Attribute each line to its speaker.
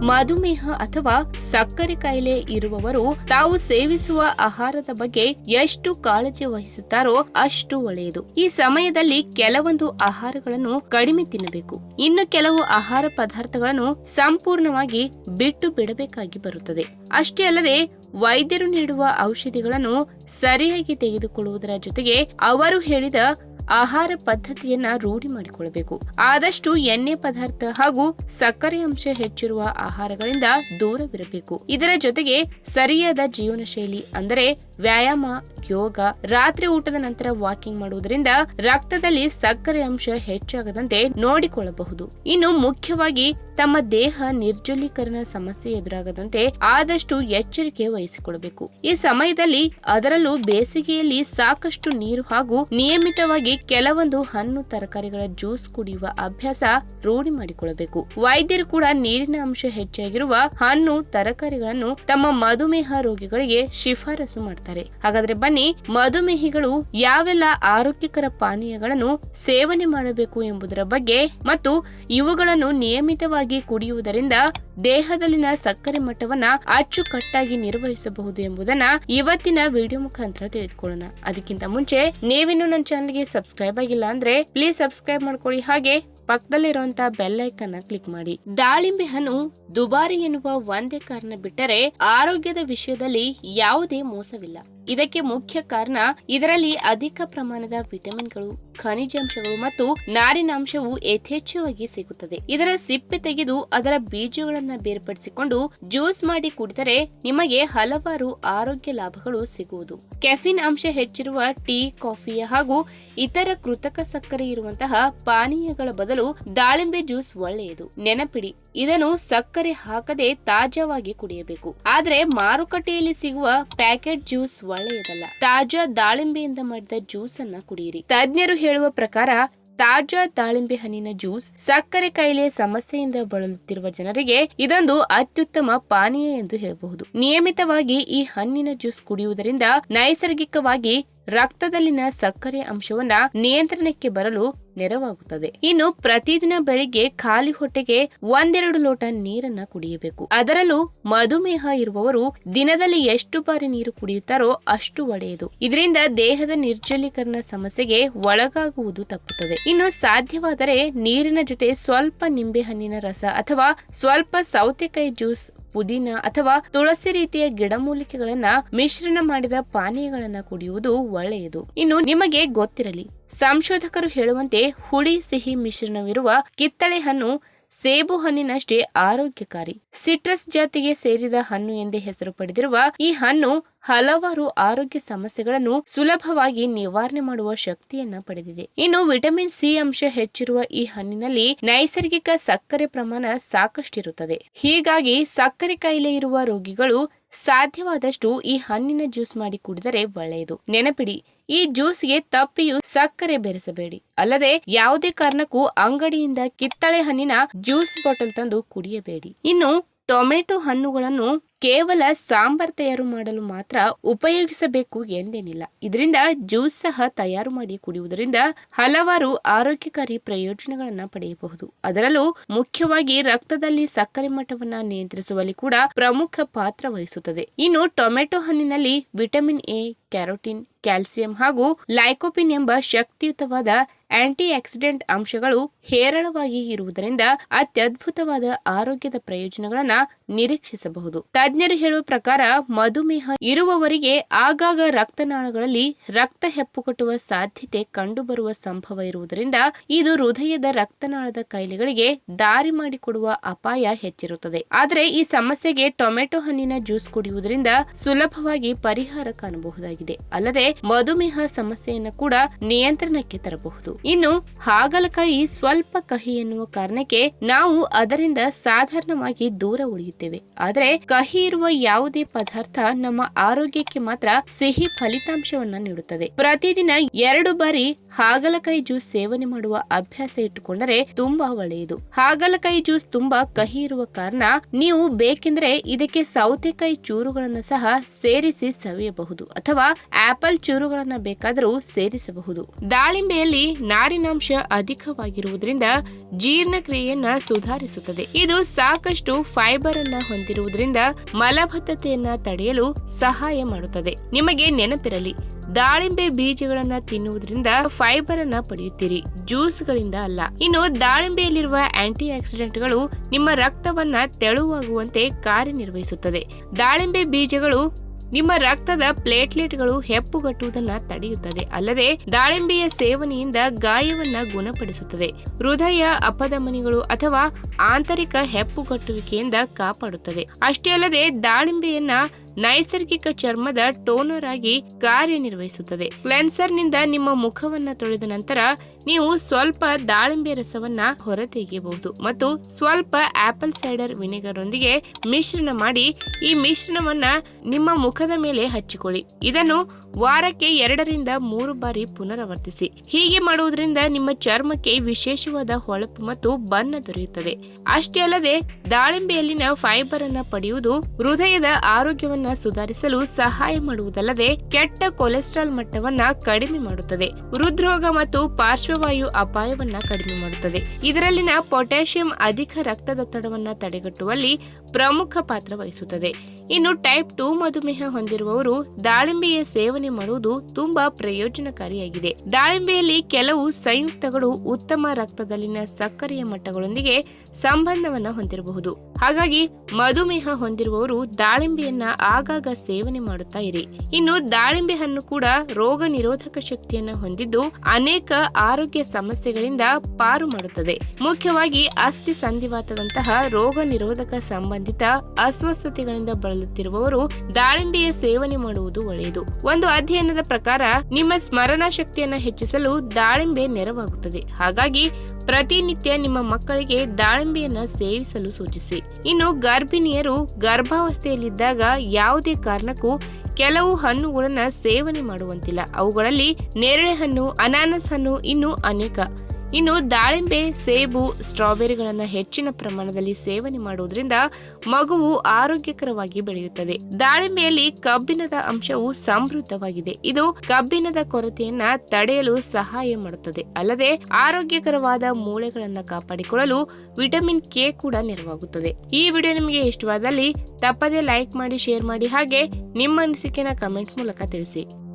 Speaker 1: ಮಧುಮೇಹ ಅಥವಾ ಸಕ್ಕರೆ ಕಾಯಿಲೆ ಇರುವವರು ತಾವು ಸೇವಿಸುವ ಆಹಾರದ ಬಗ್ಗೆ ಎಷ್ಟು ಕಾಳಜಿ ವಹಿಸುತ್ತಾರೋ ಅಷ್ಟು ಒಳ್ಳೆಯದು. ಈ ಸಮಯದಲ್ಲಿ ಕೆಲವೊಂದು ಆಹಾರಗಳನ್ನು ಕಡಿಮೆ ತಿನ್ನಬೇಕು. ಇನ್ನು ಕೆಲವು ಆಹಾರ ಪದಾರ್ಥಗಳನ್ನು ಸಂಪೂರ್ಣವಾಗಿ ಬಿಟ್ಟು ಬಿಡಬೇಕಾಗಿ ಬರುತ್ತದೆ. ಅಷ್ಟೇ ಅಲ್ಲದೆ ವೈದ್ಯರು ನೀಡುವ ಔಷಧಿಗಳನ್ನು ಸರಿಯಾಗಿ ತೆಗೆದುಕೊಳ್ಳುವುದರ ಜೊತೆಗೆ ಅವರು ಹೇಳಿದ ಆಹಾರ ಪದ್ಧತಿಯನ್ನ ರೂಢಿ ಮಾಡಿಕೊಳ್ಳಬೇಕು ಆದಷ್ಟು ಎಣ್ಣೆ ಪದಾರ್ಥ ಹಾಗೂ ಸಕ್ಕರೆ ಅಂಶ ಹೆಚ್ಚಿರುವ ಆಹಾರಗಳಿಂದ ದೂರವಿರಬೇಕು. ಇದರ ಜೊತೆಗೆ ಸರಿಯಾದ ಜೀವನ ಶೈಲಿ ಅಂದರೆ ವ್ಯಾಯಾಮ, ಯೋಗ, ರಾತ್ರಿ ಊಟದ ನಂತರ ವಾಕಿಂಗ್ ಮಾಡುವುದರಿಂದ ರಕ್ತದಲ್ಲಿ ಸಕ್ಕರೆ ಅಂಶ ಹೆಚ್ಚಾಗದಂತೆ ನೋಡಿಕೊಳ್ಳಬಹುದು. ಇನ್ನು ಮುಖ್ಯವಾಗಿ ತಮ್ಮ ದೇಹ ನಿರ್ಜಲೀಕರಣ ಸಮಸ್ಯೆ ಎದುರಾಗದಂತೆ ಆದಷ್ಟು ಎಚ್ಚರಿಕೆ ವಹಿಸಿಕೊಳ್ಳಬೇಕು ಈ ಸಮಯದಲ್ಲಿ ಅದರಲ್ಲೂ ಬೇಸಿಗೆಯಲ್ಲಿ ಸಾಕಷ್ಟು ನೀರು ಹಾಗೂ ನಿಯಮಿತವಾಗಿ ಕೆಲವೊಂದು ಹಣ್ಣು, ತರಕಾರಿಗಳ ಜ್ಯೂಸ್ ಕುಡಿಯುವ ಅಭ್ಯಾಸ ರೂಢಿ ಮಾಡಿಕೊಳ್ಳಬೇಕು. ವೈದ್ಯರು ಕೂಡ ನೀರಿನ ಅಂಶ ಹೆಚ್ಚಾಗಿರುವ ಹಣ್ಣು, ತರಕಾರಿಗಳನ್ನು ತಮ್ಮ ಮಧುಮೇಹ ರೋಗಿಗಳಿಗೆ ಶಿಫಾರಸು ಮಾಡ್ತಾರೆ. ಹಾಗಾದ್ರೆ ಬನ್ನಿ, ಮಧುಮೇಹಿಗಳು ಯಾವೆಲ್ಲ ಆರೋಗ್ಯಕರ ಪಾನೀಯಗಳನ್ನು ಸೇವನೆ ಮಾಡಬೇಕು ಎಂಬುದರ ಬಗ್ಗೆ ಮತ್ತು ಇವುಗಳನ್ನು ನಿಯಮಿತವಾಗಿ ಕುಡಿಯುವುದರಿಂದ ದೇಹದಲ್ಲಿನ ಸಕ್ಕರೆ ಮಟ್ಟವನ್ನ ಅಚ್ಚುಕಟ್ಟಾಗಿ ನಿರ್ವಹಿಸಬಹುದು ಎಂಬುದನ್ನ ಇವತ್ತಿನ ವಿಡಿಯೋ ಮುಖಾಂತರ ತಿಳಿದುಕೊಳ್ಳೋಣ. ಅದಕ್ಕಿಂತ ಮುಂಚೆ ನೀವಿನ್ನು ನನ್ನ ಚಾನಲ್ಗೆ ಸಬ್ಸ್ಕ್ರೈಬ್ ಆಗಿಲ್ಲ ಅಂದ್ರೆ ಪ್ಲೀಸ್ ಸಬ್ಸ್ಕ್ರೈಬ್ ಮಾಡ್ಕೊಳ್ಳಿ. ಹಾಗೆ ಪಕ್ಕದಲ್ಲಿರುವಂತಹ ಬೆಲ್ ಐಕನ್ ಕ್ಲಿಕ್ ಮಾಡಿ. ದಾಳಿಂಬೆ ಹಣ್ಣು ದುಬಾರಿ ಎನ್ನುವ ಒಂದೇ ಕಾರಣ ಬಿಟ್ಟರೆ ಆರೋಗ್ಯದ ವಿಷಯದಲ್ಲಿ ಯಾವುದೇ ಮೋಸವಿಲ್ಲ. ಇದಕ್ಕೆ ಮುಖ್ಯ ಕಾರಣ ಇದರಲ್ಲಿ ಅಧಿಕ ಪ್ರಮಾಣದ ವಿಟಮಿನ್ಗಳು ಖನಿಜಾಂಶಗಳು ಮತ್ತು ನಾರಿನಾಂಶವು ಯಥೇಚ್ಛವಾಗಿ ಸಿಗುತ್ತದೆ. ಇದರ ಸಿಪ್ಪೆ ತೆಗೆದು ಅದರ ಬೀಜಗಳನ್ನ ಬೇರ್ಪಡಿಸಿಕೊಂಡು ಜ್ಯೂಸ್ ಮಾಡಿ ಕುಡಿದರೆ ನಿಮಗೆ ಹಲವಾರು ಆರೋಗ್ಯ ಲಾಭಗಳು ಸಿಗುವುದು. ಕೆಫಿನ್ ಅಂಶ ಹೆಚ್ಚಿರುವ ಟೀ, ಕಾಫಿ ಹಾಗೂ ಇತರ ಕೃತಕ ಸಕ್ಕರೆ ಇರುವಂತಹ ಪಾನೀಯಗಳ ಬದಲು ದಾಳಿಂಬೆ ಜ್ಯೂಸ್ ಒಳ್ಳೆಯದು. ನೆನಪಿಡಿ, ಇದನ್ನು ಸಕ್ಕರೆ ಹಾಕದೆ ತಾಜಾವಾಗಿ ಕುಡಿಯಬೇಕು. ಆದರೆ ಮಾರುಕಟ್ಟೆಯಲ್ಲಿ ಸಿಗುವ ಪ್ಯಾಕೆಟ್ ಜ್ಯೂಸ್ ಒಳ್ಳೆಯದಲ್ಲ. ತಾಜಾ ದಾಳಿಂಬೆಯಿಂದ ಮಾಡಿದ ಜ್ಯೂಸ್ ಅನ್ನ ಕುಡಿಯಿರಿ ತಜ್ಞರು ಹೇಳುವ ಪ್ರಕಾರ ತಾಜಾ ದಾಳಿಂಬೆ ಹಣ್ಣಿನ ಜ್ಯೂಸ್ ಸಕ್ಕರೆ ಕಾಯಿಲೆ ಸಮಸ್ಯೆಯಿಂದ ಬಳಲುತ್ತಿರುವ ಜನರಿಗೆ ಇದೊಂದು ಅತ್ಯುತ್ತಮ ಪಾನೀಯ ಎಂದು ಹೇಳಬಹುದು. ನಿಯಮಿತವಾಗಿ ಈ ಹಣ್ಣಿನ ಜ್ಯೂಸ್ ಕುಡಿಯುವುದರಿಂದ ನೈಸರ್ಗಿಕವಾಗಿ ರಕ್ತದಲ್ಲಿನ ಸಕ್ಕರೆ ಅಂಶವನ್ನ ನಿಯಂತ್ರಣಕ್ಕೆ ಬರಲು ನೆರವಾಗುತ್ತದೆ. ಇನ್ನು ಪ್ರತಿದಿನ ಬೆಳಿಗ್ಗೆ ಖಾಲಿ ಹೊಟ್ಟೆಗೆ ಒಂದೆರಡು ಲೋಟ ನೀರನ್ನ ಕುಡಿಯಬೇಕು. ಅದರಲ್ಲೂ ಮಧುಮೇಹ ಇರುವವರು ದಿನದಲ್ಲಿ ಎಷ್ಟು ಬಾರಿ ನೀರು ಕುಡಿಯುತ್ತಾರೋ ಅಷ್ಟು ಒಳ್ಳೆಯದು. ಇದರಿಂದ ದೇಹದ ನಿರ್ಜಲೀಕರಣ ಸಮಸ್ಯೆಗೆ ಒಳಗಾಗುವುದು ತಪ್ಪುತ್ತದೆ. ಇನ್ನು ಸಾಧ್ಯವಾದರೆ ನೀರಿನ ಜೊತೆ ಸ್ವಲ್ಪ ನಿಂಬೆಹಣ್ಣಿನ ರಸ ಅಥವಾ ಸ್ವಲ್ಪ ಸೌತೆಕಾಯಿ ಜ್ಯೂಸ್ ಪುದೀನ ಅಥವಾ ತುಳಸಿ ರೀತಿಯ ಗಿಡಮೂಲಿಕೆಗಳನ್ನ ಮಿಶ್ರಣ ಮಾಡಿದ ಪಾನೀಯಗಳನ್ನ ಕುಡಿಯುವುದು ಒಳ್ಳೆಯದು. ಇನ್ನು ನಿಮಗೆ ಗೊತ್ತಿರಲಿ, ಸಂಶೋಧಕರು ಹೇಳುವಂತೆ ಹುಳಿ ಸಿಹಿ ಮಿಶ್ರಣವಿರುವ ಕಿತ್ತಳೆ ಹಣ್ಣು ಸೇಬು ಹಣ್ಣಿನಷ್ಟೇ ಆರೋಗ್ಯಕಾರಿ. ಸಿಟ್ರಸ್ ಜಾತಿಗೆ ಸೇರಿದ ಹಣ್ಣು ಎಂದೇ ಹೆಸರು ಪಡೆದಿರುವ ಈ ಹಣ್ಣು ಹಲವಾರು ಆರೋಗ್ಯ ಸಮಸ್ಯೆಗಳನ್ನು ಸುಲಭವಾಗಿ ನಿವಾರಣೆ ಮಾಡುವ ಶಕ್ತಿಯನ್ನ ಪಡೆದಿದೆ. ಇನ್ನು ವಿಟಮಿನ್ ಸಿ ಅಂಶ ಹೆಚ್ಚಿರುವ ಈ ಹಣ್ಣಿನಲ್ಲಿ ನೈಸರ್ಗಿಕ ಸಕ್ಕರೆ ಪ್ರಮಾಣ ಸಾಕಷ್ಟಿರುತ್ತದೆ. ಹೀಗಾಗಿ ಸಕ್ಕರೆ ಕಾಯಿಲೆ ಇರುವ ರೋಗಿಗಳು ಸಾಧ್ಯವಾದಷ್ಟು ಈ ಹಣ್ಣಿನ ಜ್ಯೂಸ್ ಮಾಡಿ ಕುಡಿದರೆ ಒಳ್ಳೆಯದು. ನೆನಪಿಡಿ, ಈ ಜ್ಯೂಸ್ಗೆ ತಪ್ಪಿಯು ಸಕ್ಕರೆ ಬೆರೆಸಬೇಡಿ. ಅಲ್ಲದೆ ಯಾವುದೇ ಕಾರಣಕ್ಕೂ ಅಂಗಡಿಯಿಂದ ಕಿತ್ತಳೆ ಹಣ್ಣಿನ ಜ್ಯೂಸ್ ಬಾಟಲ್ ತಂದು ಕುಡಿಯಬೇಡಿ. ಇನ್ನು ಟೊಮೆಟೊ ಹಣ್ಣುಗಳನ್ನು ಕೇವಲ ಸಾಂಬಾರ್ ತಯಾರು ಮಾಡಲು ಮಾತ್ರ ಉಪಯೋಗಿಸಬೇಕು ಎಂದೇನಿಲ್ಲ. ಇದರಿಂದ ಜ್ಯೂಸ್ ಸಹ ತಯಾರು ಮಾಡಿ ಕುಡಿಯುವುದರಿಂದ ಹಲವಾರು ಆರೋಗ್ಯಕಾರಿ ಪ್ರಯೋಜನಗಳನ್ನು ಪಡೆಯಬಹುದು. ಅದರಲ್ಲೂ ಮುಖ್ಯವಾಗಿ ರಕ್ತದಲ್ಲಿ ಸಕ್ಕರೆ ಮಟ್ಟವನ್ನು ನಿಯಂತ್ರಿಸುವಲ್ಲಿ ಕೂಡ ಪ್ರಮುಖ ಪಾತ್ರ ವಹಿಸುತ್ತದೆ. ಇನ್ನು ಟೊಮೆಟೊ ಹಣ್ಣಿನಲ್ಲಿ ವಿಟಮಿನ್ ಎ, ಕ್ಯಾರೋಟಿನ್, ಕ್ಯಾಲ್ಸಿಯಂ ಹಾಗೂ ಲೈಕೋಪಿನ್ ಎಂಬ ಶಕ್ತಿಯುತವಾದ ಆಂಟಿ ಆಕ್ಸಿಡೆಂಟ್ ಅಂಶಗಳು ಹೇರಳವಾಗಿ ಇರುವುದರಿಂದ ಅತ್ಯದ್ಭುತವಾದ ಆರೋಗ್ಯದ ಪ್ರಯೋಜನಗಳನ್ನ ನಿರೀಕ್ಷಿಸಬಹುದು. ತಜ್ಞರು ಹೇಳುವ ಪ್ರಕಾರ ಮಧುಮೇಹ ಇರುವವರಿಗೆ ಆಗಾಗ ರಕ್ತನಾಳಗಳಲ್ಲಿ ರಕ್ತ ಹೆಪ್ಪುಗಟ್ಟುವ ಸಾಧ್ಯತೆ ಕಂಡುಬರುವ ಸಂಭವ ಇರುವುದರಿಂದ ಇದು ಹೃದಯದ ರಕ್ತನಾಳದ ಕಾಯಿಲೆಗಳಿಗೆ ದಾರಿ ಮಾಡಿಕೊಡುವ ಅಪಾಯ ಹೆಚ್ಚಿರುತ್ತದೆ. ಆದರೆ ಈ ಸಮಸ್ಯೆಗೆ ಟೊಮೆಟೊ ಹಣ್ಣಿನ ಜ್ಯೂಸ್ ಕುಡಿಯುವುದರಿಂದ ಸುಲಭವಾಗಿ ಪರಿಹಾರ ಕಾಣಬಹುದಾಗಿದೆ. ಅಲ್ಲದೆ ಮಧುಮೇಹ ಸಮಸ್ಯೆಯನ್ನು ಕೂಡ ನಿಯಂತ್ರಣಕ್ಕೆ ತರಬಹುದು. ಇನ್ನು ಹಾಗಲಕಾಯಿ ಸ್ವಲ್ಪ ಕಹಿ ಎನ್ನುವ ಕಾರಣಕ್ಕೆ ನಾವು ಅದರಿಂದ ಸಾಧಾರಣವಾಗಿ ದೂರ ಉಳಿಯುತ್ತೇವೆ. ಆದರೆ ಕಹಿ ಇರುವ ಯಾವುದೇ ಪದಾರ್ಥ ನಮ್ಮ ಆರೋಗ್ಯಕ್ಕೆ ಮಾತ್ರ ಸಿಹಿ ಫಲಿತಾಂಶವನ್ನ ನೀಡುತ್ತದೆ. ಪ್ರತಿದಿನ ಎರಡು ಬಾರಿ ಹಾಗಲಕಾಯಿ ಜ್ಯೂಸ್ ಸೇವನೆ ಮಾಡುವ ಅಭ್ಯಾಸ ಇಟ್ಟುಕೊಂಡರೆ ತುಂಬಾ ಒಳ್ಳೆಯದು. ಹಾಗಲಕಾಯಿ ಜ್ಯೂಸ್ ತುಂಬಾ ಕಹಿ ಇರುವ ಕಾರಣ ನೀವು ಬೇಕೆಂದ್ರೆ ಇದಕ್ಕೆ ಸೌತೆಕಾಯಿ ಚೂರುಗಳನ್ನ ಸಹ ಸೇರಿಸಿ ಸವಿಯಬಹುದು ಅಥವಾ ಆಪಲ್ ಚೂರುಗಳನ್ನ ಬೇಕಾದರೂ ಸೇರಿಸಬಹುದು. ದಾಳಿಂಬೆಯಲ್ಲಿ ನಾರಿನಾಂಶ ಅಧಿಕವಾಗಿರುವುದರಿಂದ ಜೀರ್ಣಕ್ರಿಯೆಯನ್ನ ಸುಧಾರಿಸುತ್ತದೆ. ಇದು ಸಾಕಷ್ಟು ಫೈಬರ್ ಹೊಂದಿರುವುದರಿಂದ ಮಲಬದ್ಧತೆಯನ್ನ ತಡೆಯಲು ಸಹಾಯ ಮಾಡುತ್ತದೆ. ನಿಮಗೆ ನೆನಪಿರಲಿ, ದಾಳಿಂಬೆ ಬೀಜಗಳನ್ನ ತಿನ್ನುವುದರಿಂದ ಫೈಬರ್ ಅನ್ನ ಪಡೆಯುತ್ತೀರಿ ಜ್ಯೂಸ್ಗಳಿಂದ ಅಲ್ಲ. ಇನ್ನು ದಾಳಿಂಬೆಯಲ್ಲಿರುವ ಆಂಟಿ ಆಕ್ಸಿಡೆಂಟ್ಗಳು ನಿಮ್ಮ ರಕ್ತವನ್ನ ತೆಳುವಾಗುವಂತೆ ಕಾರ್ಯನಿರ್ವಹಿಸುತ್ತದೆ. ದಾಳಿಂಬೆ ಬೀಜಗಳು ನಿಮ್ಮ ರಕ್ತದ ಪ್ಲೇಟ್ಲೆಟ್ಗಳು ಹೆಪ್ಪುಗಟ್ಟುವುದನ್ನ ತಡೆಯುತ್ತದೆ. ಅಲ್ಲದೆ ದಾಳಿಂಬೆಯ ಸೇವನೆಯಿಂದ ಗಾಯವನ್ನ ಗುಣಪಡಿಸುತ್ತದೆ. ಹೃದಯ ಅಪಧಮನಿಗಳು ಅಥವಾ ಆಂತರಿಕ ಹೆಪ್ಪುಗಟ್ಟುವಿಕೆಯಿಂದ ಕಾಪಾಡುತ್ತದೆ. ಅಷ್ಟೇ ಅಲ್ಲದೆ ದಾಳಿಂಬೆಯನ್ನ ನೈಸರ್ಗಿಕ ಚರ್ಮದ ಟೋನರ್ ಆಗಿ ಕಾರ್ಯನಿರ್ವಹಿಸುತ್ತದೆ. ಕ್ಲೆನ್ಸರ್ನಿಂದ ನಿಮ್ಮ ಮುಖವನ್ನ ತೊಳೆದ ನಂತರ ನೀವು ಸ್ವಲ್ಪ ದಾಳಿಂಬೆ ರಸವನ್ನ ಹೊರತೆಗೆಯಬಹುದು ಮತ್ತು ಸ್ವಲ್ಪ ಆಪಲ್ ಸೈಡರ್ ವಿನೆಗರ್ ಒಂದಿಗೆ ಮಿಶ್ರಣ ಮಾಡಿ ಈ ಮಿಶ್ರಣವನ್ನ ನಿಮ್ಮ ಮುಖದ ಮೇಲೆ ಹಚ್ಚಿಕೊಳ್ಳಿ. ಇದನ್ನು ವಾರಕ್ಕೆ ಎರಡರಿಂದ ಮೂರು ಬಾರಿ ಪುನರಾವರ್ತಿಸಿ. ಹೀಗೆ ಮಾಡುವುದರಿಂದ ನಿಮ್ಮ ಚರ್ಮಕ್ಕೆ ವಿಶೇಷವಾದ ಹೊಳಪು ಮತ್ತು ಬಣ್ಣ ದೊರೆಯುತ್ತದೆ. ಅಷ್ಟೇ ಅಲ್ಲದೆ ದಾಳಿಂಬೆಯಲ್ಲಿನ ಫೈಬರ್ ಅನ್ನ ಪಡೆಯುವುದು ಹೃದಯದ ಆರೋಗ್ಯವನ್ನ ಸುಧಾರಿಸಲು ಸಹಾಯ ಮಾಡುವುದಲ್ಲದೆ ಕೆಟ್ಟ ಕೊಲೆಸ್ಟ್ರಾಲ್ ಮಟ್ಟವನ್ನ ಕಡಿಮೆ ಮಾಡುತ್ತದೆ. ಹೃದ್ರೋಗ ಮತ್ತು ಪಾರ್ಶ್ವವಾಯು ಅಪಾಯವನ್ನ ಕಡಿಮೆ ಮಾಡುತ್ತದೆ. ಇದರಲ್ಲಿನ ಪೊಟ್ಯಾಷಿಯಂ ಅಧಿಕ ರಕ್ತದೊತ್ತಡವನ್ನ ತಡೆಗಟ್ಟುವಲ್ಲಿ ಪ್ರಮುಖ ಪಾತ್ರ ವಹಿಸುತ್ತದೆ. ಇನ್ನು ಟೈಪ್ ಟು ಮಧುಮೇಹ ಹೊಂದಿರುವವರು ದಾಳಿಂಬೆಯ ಸೇವನೆ ಮಾಡುವುದು ತುಂಬಾ ಪ್ರಯೋಜನಕಾರಿಯಾಗಿದೆ. ದಾಳಿಂಬೆಯಲ್ಲಿ ಕೆಲವು ಸಂಯುಕ್ತಗಳು ಉತ್ತಮ ರಕ್ತದಲ್ಲಿನ ಸಕ್ಕರೆಯ ಮಟ್ಟಗಳೊಂದಿಗೆ ಸಂಬಂಧವನ್ನ ಹೊಂದಿರಬಹುದು. ಹಾಗಾಗಿ ಮಧುಮೇಹ ಹೊಂದಿರುವವರು ದಾಳಿಂಬೆಯನ್ನ ಆಗಾಗ ಸೇವನೆ ಮಾಡುತ್ತಾ ಇರಿ. ಇನ್ನು ದಾಳಿಂಬೆ ಹಣ್ಣು ಕೂಡ ರೋಗ ನಿರೋಧಕ ಶಕ್ತಿಯನ್ನು ಹೊಂದಿದ್ದು ಅನೇಕ ಆರೋಗ್ಯ ಸಮಸ್ಯೆಗಳಿಂದ ಪಾರು ಮಾಡುತ್ತದೆ. ಮುಖ್ಯವಾಗಿ ಅಸ್ಥಿ ಸಂಧಿವಾತದಂತಹ ರೋಗ ನಿರೋಧಕ ಸಂಬಂಧಿತ ಅಸ್ವಸ್ಥತೆಗಳಿಂದ ಬಳಲುತ್ತಿರುವವರು ದಾಳಿಂಬೆಯ ಸೇವನೆ ಮಾಡುವುದು ಒಳ್ಳೆಯದು. ಒಂದು ಅಧ್ಯಯನದ ಪ್ರಕಾರ ನಿಮ್ಮ ಸ್ಮರಣ ಶಕ್ತಿಯನ್ನು ಹೆಚ್ಚಿಸಲು ದಾಳಿಂಬೆ ನೆರವಾಗುತ್ತದೆ. ಹಾಗಾಗಿ ಪ್ರತಿನಿತ್ಯ ನಿಮ್ಮ ಮಕ್ಕಳಿಗೆ ದಾಳಿಂಬೆಯನ್ನ ಸೇವಿಸಲು ಸೂಚಿಸಿ. ಇನ್ನು ಗರ್ಭಿಣಿಯರು ಗರ್ಭಾವಸ್ಥೆಯಲ್ಲಿದ್ದಾಗ ಯಾವುದೇ ಕಾರಣಕ್ಕೂ ಕೆಲವು ಹಣ್ಣುಗಳನ್ನ ಸೇವನೆ ಮಾಡುವಂತಿಲ್ಲ. ಅವುಗಳಲ್ಲಿ ನೇರಳೆ ಹಣ್ಣು, ಅನಾನಸ್ ಹಣ್ಣು ಇನ್ನೂ ಅನೇಕ. ಇನ್ನು ದಾಳಿಂಬೆ, ಸೇಬು, ಸ್ಟ್ರಾಬೆರಿಗಳನ್ನು ಹೆಚ್ಚಿನ ಪ್ರಮಾಣದಲ್ಲಿ ಸೇವನೆ ಮಾಡುವುದರಿಂದ ಮಗುವು ಆರೋಗ್ಯಕರವಾಗಿ ಬೆಳೆಯುತ್ತದೆ. ದಾಳಿಂಬೆಯಲ್ಲಿ ಕಬ್ಬಿಣದ ಅಂಶವು ಸಮೃದ್ಧವಾಗಿದೆ. ಇದು ಕಬ್ಬಿಣದ ಕೊರತೆಯನ್ನ ತಡೆಯಲು ಸಹಾಯ ಮಾಡುತ್ತದೆ. ಅಲ್ಲದೆ ಆರೋಗ್ಯಕರವಾದ ಮೂಳೆಗಳನ್ನ ಕಾಪಾಡಿಕೊಳ್ಳಲು ವಿಟಮಿನ್ ಕೆ ಕೂಡ ನೆರವಾಗುತ್ತದೆ. ಈ ವಿಡಿಯೋ ನಿಮಗೆ ಇಷ್ಟವಾದಲ್ಲಿ ತಪ್ಪದೇ ಲೈಕ್ ಮಾಡಿ, ಶೇರ್ ಮಾಡಿ ಹಾಗೆ ನಿಮ್ಮ ಅನಿಸಿಕೆನ ಕಮೆಂಟ್ ಮೂಲಕ ತಿಳಿಸಿ.